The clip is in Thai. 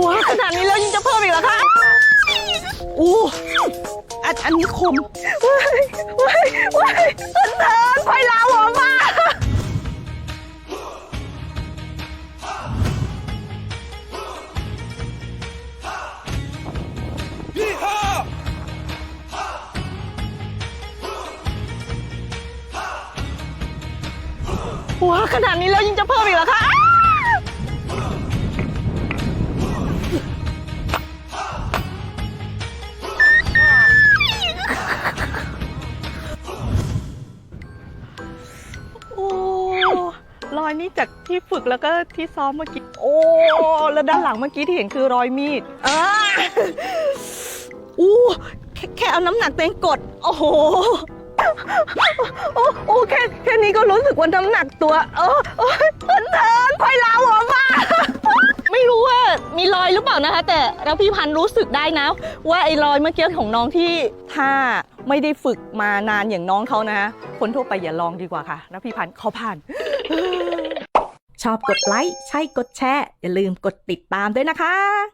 หัวขนาดนี้แล้วยังจะเพิ่มอีกเหรอคะอู้อันอันนี้คมว้ายว้ายว้ายเถินเถินไฟลาวหัวมาหัวขนาดนี้แล้วยังจะเพิ่มอีกเหรอคะ รอยนี้จากที่ฝึกแล้วก็ที่ซ้อมเมื่อกี้ โอ้ แล้วด้านหลังเมื่อกี้ที่เห็นคือรอยมีดอ่าอู้แค่แค่เอาน้ำหนักตัวเองกด โอ้โห โอ้โอ้แค่แค่นี้ก็รู้สึกว่าน้ำหนักตัว เออเออเถินเถินไฟลาวหัวมา ไม่รู้ว่ามีรอยหรือเปล่านะคะ แต่แล้วพี่พันธุ์รู้สึกได้นะ ว่าไอ้รอยเมื่อกี้ของน้องที่ถ้าไม่ได้ฝึกมานานอย่างน้องเขานะ คนทั่วไปอย่าลองดีกว่าค่ะ แล้วพี่พันธุ์เขาผ่าน ชอบกดไลค์ ใช่กดแชร์ อย่าลืมกดติดตามด้วยนะคะ